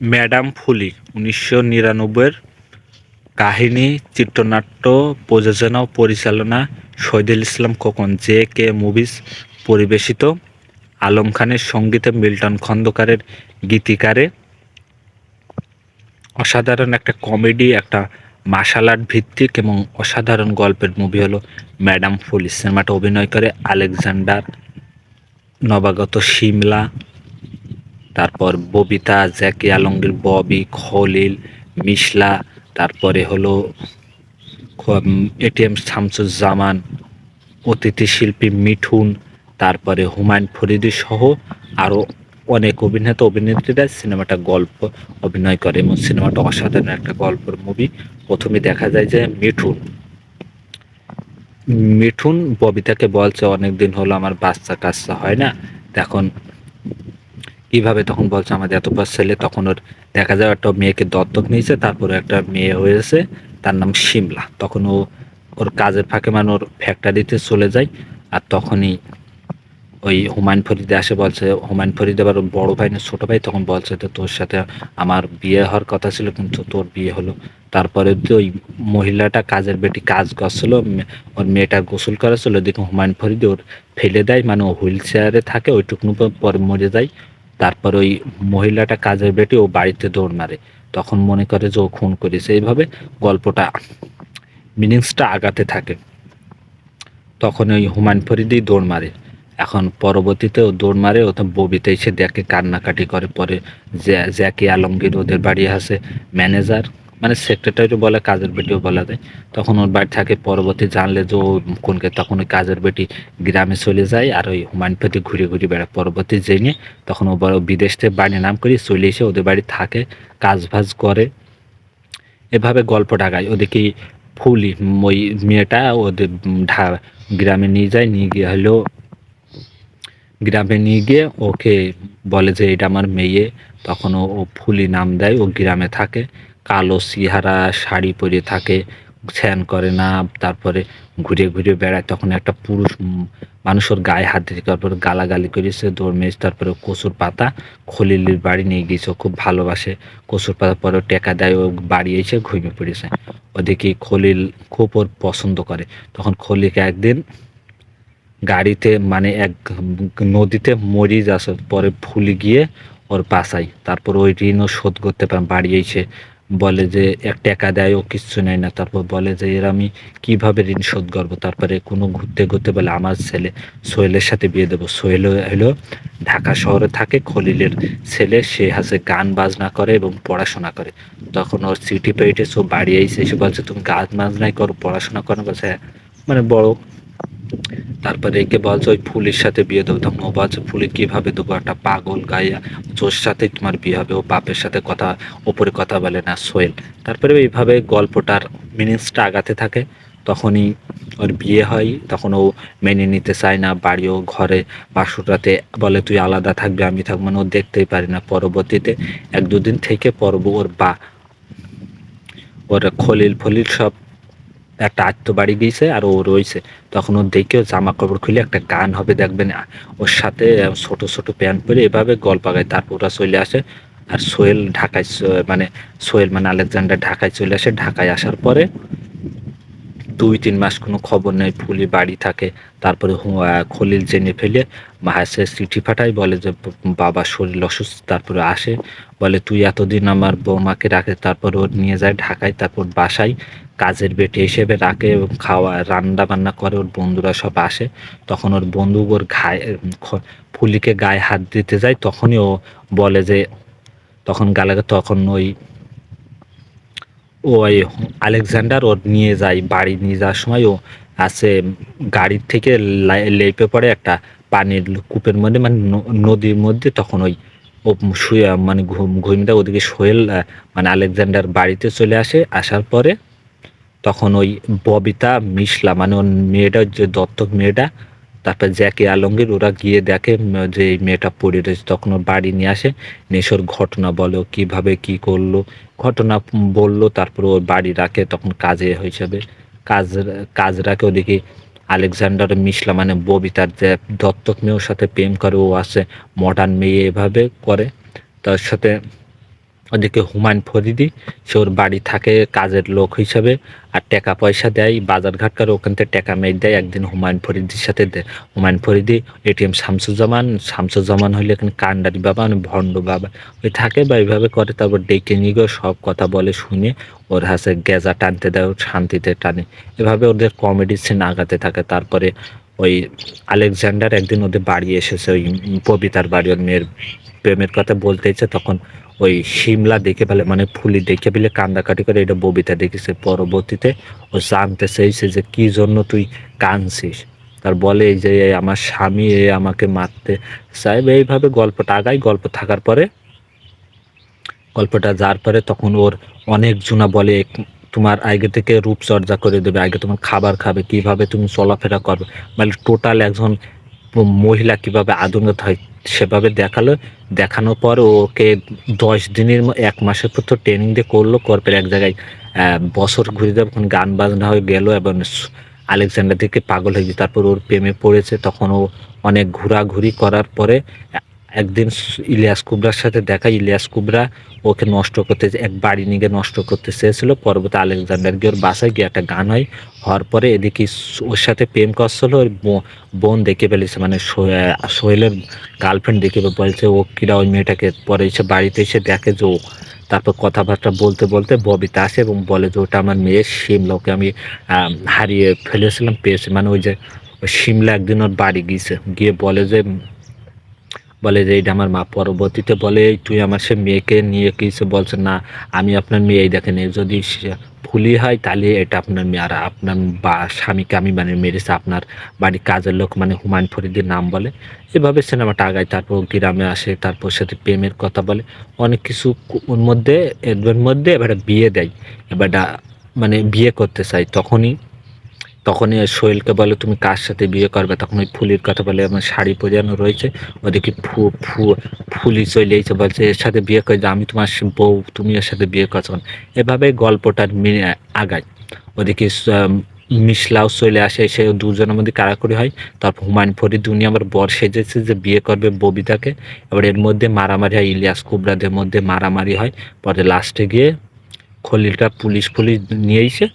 Madam ফুলি, উনিশশো নিরানব্বইয়ের কাহিনী, চিত্রনাট্য, প্রযোজনা ও পরিচালনা Shahidul Islam Khokon, J K movies, পরিবেশিত, আলম খানের সঙ্গীতে মিল্টন খন্দকারের গীতিকারে। অসাধারণ একটা কমেডি, একটা মার্শাল আর্ট ভিত্তিক এবং অসাধারণ গল্পের মুভি হলো ম্যাডাম ফুলি। সিনেমাটা অভিনয় করে আলেকজান্ডার নবাগত শিমলা তারপর ববিতা, জ্যাকি আলমগীর, ববি, খলিল, মিশলা, তারপরে হলো এটিএম শামসুজ্জামান, অতিথি শিল্পী মিঠুন, তারপরে হুমায়ুন ফরিদি সহ আরও অনেক অভিনেতা, অভিনেত্রীরা সিনেমাটা গল্প, অভিনয় করে এবং সিনেমাটা অসাধারণ একটা গল্পের মুভি প্রথমে দেখা যায় যে মিঠুন। মিঠুন ববিতাকে বলছে অনেক দিন হলো আমার বাচ্চা কাচ্চা হয় না। তখন কীভাবে তখন বলছে, আমাদের এত বড় ছেলে, তখন ওর দেখা যায় একটা মেয়েকে দত্তক নিয়েছে, তারপরে একটা মেয়ে হয়েছে, তার নাম শিমলা। তখন ও, ওর কাজের ফাঁকে মানে ওর ফ্যাক্টরিতে চলে যায়, আর তখনই ওই হুমায়ুন ফরিদে আসে, বলছে, হুমায়ুন ফরিদ আবার বড় ভাই না, ছোটো ভাই? তখন বলছে যে, তোর সাথে আমার বিয়ে হওয়ার কথা ছিল, কিন্তু তোর বিয়ে হলো। তারপরে তো ওই মহিলাটা কাজের বেটি কাজ করছিল ওর মেয়েটা গোসল করেছিল দেখুন হুমায়ুন ফরিদ ওর ফেলে দেয় মানে ও হুইল চেয়ারে থাকে, ওইটুকুন পরে মরে যায়। তারপর ওই মহিলাটা কাজের বেটে ও বাড়িতে দৌড় মারে। তখন মনে করে যে ও খুন করেছে। এইভাবে গল্পটা, মিনিংসটা আগাতে থাকে। তখন ওই হুমায়ুন ফরিদি দৌড় মারে। এখন পরবর্তীতে ও দৌড় মারে ও তো ববিতে এসে দেখে কান্নাকাটি করে। পরে জ্যাকি আলমগীর ওদের বাড়ি আসে। ম্যানেজার মানে সেক্রেটারি বলে, কাজের বেটিও বলা যায় তখন ওর বাড়ি থাকে, পরবর্তী জানলে যে ও কোনকে, তখন ওই কাজের বেটি গ্রামে চলে যায় আর ওই হুমায়ুন ঘুরে ঘুরে বেড়ায়। পরবর্তী জেনে তখন ও বড় বিদেশ থেকে বাড়ি নাম করি চলে এসে ওদের বাড়ি থাকে, কাজ ভাজ করে। এভাবে গল্প ঢাকায় ওদিকে ফুলি, ওই মেয়েটা ওদের ঢা, গ্রামে নিয়ে যায়, নিয়ে গিয়ে হলো, গ্রামে নিয়ে গিয়ে ওকে বলে যে, এটা আমার মেয়ে। তখন ও ফুলি নাম দেয়, ও গ্রামে থাকে। কালো সিহারা, শাড়ি পরে থাকে স্যান করে না, তারপরে ঘুরে ঘুরে বেড়ায়। তখন একটা পুরুষ মানুষের গায়ে হাত দিতে তারপরে গালাগালি করেছে দৌড়মেজ তারপরে কচুর পাতা খলিলির বাড়ি নিয়ে গিয়েছে। খুব ভালোবাসে। কচুর পাতা পরে টেকা দেয়, ও বাড়ি এসে ঘুমিয়ে পড়েছে। ওদিকে খলিল খুব ওর পছন্দ করে। তখন খলিকে একদিন গাড়িতে মানে এক নদীতে মরিচ আসে পরে ফুলি গিয়ে ওর বাসাই তারপর ওই ঋণও শোধ করতে পারে বাড়ি এসে বলে যে, এক টাকা দেয় ও কিচ্ছু নেয় না। তারপর বলে যে, এর আমি কীভাবে ঋণ শোধ করব? তারপরে কোনো ঘুরতে ঘুরতে বলে, আমার ছেলে সোহেলের সাথে বিয়ে দেবো। সোহেল হলো ঢাকা শহরে থাকে, খলিলের ছেলে। সে হাসে, গান বাজনা করে এবং পড়াশোনা করে। তখন ওর সিটি পেয়েটে সব বাড়ি এসে এসে বলছে, তুমি গান বাজনাই করো, পড়াশোনা করো? বলছে হ্যাঁ। মানে বড় তারপরে একে বলছে, ওই ফুলের সাথে বিয়ে দেবো। তখন ও বলছে, ফুলে কীভাবে দেবো? একটা পাগল গাইয়া তোর সাথে তোমার বিয়ে হবে। ও বাপের সাথে কথা, ওপরে কথা বলে না সোয়েল তারপরে এইভাবে গল্পটার মিনিংসটা আগাতে থাকে। তখনই ওর বিয়ে হয়। তখন ও মেনে নিতে চায় না, বাড়িও, ঘরে, বাসুরাতে। বলে, তুই আলাদা থাকবে, আমি থাকব মানে ও দেখতেই পারি না পরবর্তীতে। এক দুদিন থেকে পর্ব ওর বা। ওর খলিল ফলিল সব একটা আত্ম বাড়ি গিয়েছে আর ও রয়েছে। তখন ও দেখে দেখেও জামা কাপড় খুলে একটা গান হবে দেখবেন। ওর সাথে ছোট ছোট প্যান্ট পরে এভাবে গল্প গায় তারপর ওরা চলে আসে আর সোহেল ঢাকায় মানে সোহেল মানে আলেকজান্ডার ঢাকায় চলে আসে। ঢাকায় আসার পরে দুই, তিন মাস কোনো খবর নেই ফুলি বাড়ি থাকে। তারপরে খলিল জেনে ফেলে মাহাসে চিঠি পাঠায়, বলে যে বাবা শরীর অসুস্থ, তারপরে আসে। বলে, তুই এতদিন আমার বৌমাকে রাখে, তারপর ওর নিয়ে যায় ঢাকায়, তারপর বাসায় কাজের বেটে হিসেবে রাখে এবং খাওয়া, রান্না বান্না করে, ওর বন্ধুরা সব আসে। তখন ওর বন্ধু ওর গায়ে ফুলিকে গায়ে হাত দিতে যায়, তখনই ও বলে যে, তখন গালাকে তখন ওই ওই আলেকজান্ডার ওর নিয়ে যায়, বাড়ি নিয়ে যাওয়ার সময় ও আছে গাড়ির থেকে লেপে পড়ে একটা পানির কূপের মধ্যে মানে নদীর মধ্যে, তখন ওই, ও শুয়ে মানে ঘুম, ঘুমিটা ওদিকে সোহেল মানে আলেকজান্ডার বাড়িতে চলে আসে। আসার পরে তখন ওই ববিতা, মিশলা মানে ওর মেয়েটা, যে দত্তক মেয়েটা, তারপর জ্যাকি আলমগীর, ওরা গিয়ে দেখে যে এই মেয়েটা পড়ে রয়েছে। তখন ওর বাড়ি নিয়ে আসে নেশোর ঘটনা বলো কীভাবে কি করল, ঘটনা বলল, তারপর ওর বাড়ি রাখে, তখন কাজে হিসাবে। কাজ কাজ রাখে ওদিকে আলেকজান্ডার, মিশলা মানে ববিতার যে দত্তক মেয়ের সাথে প্রেম করে, ও আছে মডার্ন মেয়ে এভাবে করে। তার সাথে ওদিকে হুমায়ুন ফরিদি সে ওর বাড়ি থাকে কাজের লোক হিসাবে আর টাকা পয়সা দেয় বাজারঘাট করে ওখান থেকে টাকা মেয়ে দেয়, একদিন হুমায়ুন ফরিদির সাথে হুমায়ুন ফরিদি এটিএম শামসুজ্জামান শামসুজ্জামান হইলে এখানে কান্ডারি বাবা মানে ভণ্ড বাবা। ওই থাকে বা এইভাবে করে, তারপর ডেকে নিয়ে গিয়ে সব কথা বলে শুনে ওর হাসে গেজা টানতে দেয় শান্তিতে টানে। এভাবে ওদের কমেডি সিন আগাতে থাকে। তারপরে ওই আলেকজান্ডার একদিন ওদের বাড়ি এসেছে, ওই পবিতার বাড়ি, ওর মেয়ের প্রেমের কথা বলতেছে তখন ওই শিমলা দেখে পেলে মানে ফুলি দেখে পেলে কান্দাকাটি করে এটা ববিতা দেখেছে পরবর্তীতে। ও জানতে চাইছে যে কি জন্য তুই কাঁদছিস। তার বলে যে আমার স্বামী এ আমাকে মারতে চাইব এইভাবে গল্পটা আগায় গল্প থাকার পরে, গল্পটা যার পরে তখন ওর অনেক জুনা বলে, তোমার আগে থেকে রূপচর্চা করে দেবে, আগে তোমার খাবার খাবে, কীভাবে তুমি চলাফেরা করবে? মানে টোটাল একজন মহিলা কীভাবে আধুনিক হয় সেভাবে দেখাল। দেখানোর পর ওকে দশ দিনের এক মাসের পর তো ট্রেনিং দিয়ে করল করপের এক জায়গায় বছর ঘুরে যাবে ওখানে গান বাজনা হয়ে গেলো এবং আলেকজান্ডার দিকে পাগল হয়ে গেছে তারপর ওর প্রেমে পড়েছে। তখন ও অনেক ঘোরাঘুরি করার পরে একদিন ইলিয়াস কুবরার সাথে দেখা, ইলিয়াস কুবরা ওকে নষ্ট করতে, এক বাড়ি নিয়ে নষ্ট করতে চেয়েছিল। পরবর্তী আলেকজান্ডার গিয়ে ওর বাসায় গিয়ে একটা গান হয়। হওয়ার পরে এদিকে ওর সাথে প্রেম করছিল, ওর বোন দেখে ফেলেছে মানে সোহে- সোহেলের গার্লফ্রেন্ড দেখে বলছে, ও কিরা ওই মেয়েটাকে পরে এসে বাড়িতে এসে দেখে যে ও তারপর কথাবার্তা বলতে বলতে ববিতা আসে এবং বলে যে, ওটা আমার মেয়ে শিমলা, ওকে আমি হারিয়ে ফেলেছিলাম, পেয়েছি। মানে ওই যে শিমলা একদিন ওর বাড়ি গিয়েছে। গিয়ে বলে যে বলে যে, এইটা আমার মা পরবর্তীতে বলে "এই তুই আমার সে মেয়েকে নিয়ে কিছু বলছে না, আমি আপনার মেয়ে, এই দেখেন যদি ফুলি হয়, তাহলে এটা আপনার মেয়ে, আর আপনার বা, স্বামীকে আমি মানে মেরেছে, আপনার বাড়ির কাজের লোক মানে হুমায়ুন ফরিদের নাম বলে। এভাবে সিনেমাটা আগায়, তারপর গ্রামে আসে, তারপর সাথে প্রেমের কথা বলে। অনেক কিছু ওর মধ্যে এর মধ্যে এবার বিয়ে দেয় এবার মানে বিয়ে করতে চাই তখনই তখনই সোহেলকে বলে, তুমি কার সাথে বিয়ে করবে? তখন ওই ফুলির কথা বলে, আমার শাড়ি পরানো রয়েছে, ওদিকে ফু ফু, ফুলি চলে এসে বলছে, এর সাথে বিয়ে করে আমি তোমার বউ, তুমি এর সাথে বিয়ে করছ? এভাবে গল্পটার আগায়। ওদিকে মিশলাও চলে আসে সে দুজনের মধ্যে কারাকরি হয়। তারপর হুমায়ুন ফরিদ, উনি আমার বর সেজেছে যে বিয়ে করবে ববিতাকে। এবার এর মধ্যে মারামারি হয়, ইলিয়াস কুবরাদের মধ্যে মারামারি হয়। পরে লাস্টে গিয়ে খলিলটা পুলিশ ফুলিশ নিয়ে এসে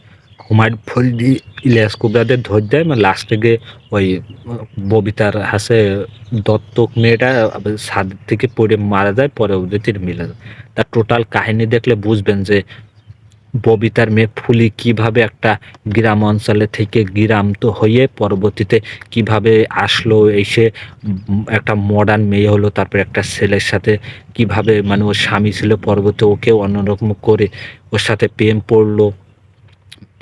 হুমায়ুন ফরিদি ইলিয়াস কুবরাদের ধর দেয় মানে লাস্টে গিয়ে ওই, ববিতার হাসে দত্তক মেয়েটা ছাদ থেকে পড়ে মারা যায়, পরে ওদের তীর মিলে যায়। তার টোটাল কাহিনী দেখলে বুঝবেন যে ববিতার মেয়ে ফুলি কীভাবে একটা গ্রাম অঞ্চলে থেকে গ্রাম তো হয়ে পরবর্তীতে কীভাবে আসলো এসে একটা মডার্ন মেয়ে হলো, তারপর একটা ছেলের সাথে কীভাবে মানে ওর স্বামী ছিল পরবর্তী ওকেও অন্যরকম করে ওর সাথে প্রেম পড়ল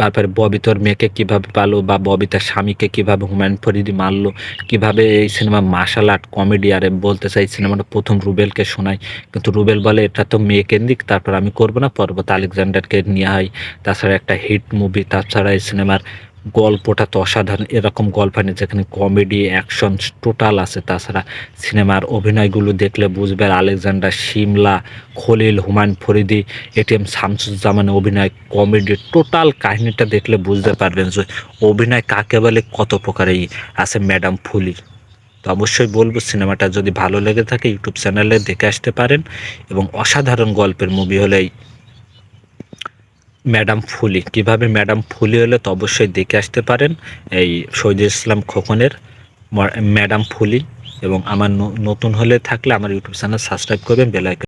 তারপরে ববিতর মেয়েকে কীভাবে পালো বা ববিতার স্বামীকে কীভাবে হুমায়ুন ফরিদি মারলো? কীভাবে এই সিনেমা মার্শাল আর্ট কমেডি আর বলতে চাই সিনেমাটা প্রথম রুবেলকে শোনাই কিন্তু রুবেল বলে, এটা তো মেয়ে কেন্দ্রিক, তারপর আমি করব না পর্বত আলেকজান্ডারকে নেওয়া হয় তাছাড়া একটা হিট মুভি তাছাড়া এই সিনেমার গল্পটা তো অসাধারণ। এরকম গল্প নেই যেখানে কমেডি, অ্যাকশন টোটাল আছে। তাছাড়া সিনেমার অভিনয়গুলো দেখলে বুঝবে আর আলেকজান্ডার শিমলা, খলিল, হুমায়ুন ফরিদি এটিএম শামসুজ্জামানের অভিনয়, কমেডি, টোটাল কাহিনীটা দেখলে বুঝতে পারবেন যে অভিনয় কাকে বলে, কত প্রকারেই আছে ম্যাডাম ফুলির। তো অবশ্যই বলব, সিনেমাটা যদি ভালো লেগে থাকে, ইউটিউব চ্যানেলে দেখে আসতে পারেন এবং অসাধারণ গল্পের মুভি হলে এই ম্যাডাম ফুলি। কীভাবে ম্যাডাম ফুলি হলে তো অবশ্যই দেখে আসতে পারেন। এই শহীদুল ইসলাম খোকনের ম্যাডাম ফুলি এবং আমার নতুন হলে থাকলে আমার ইউটিউব চ্যানেল সাবস্ক্রাইব করবেন বেলাইকন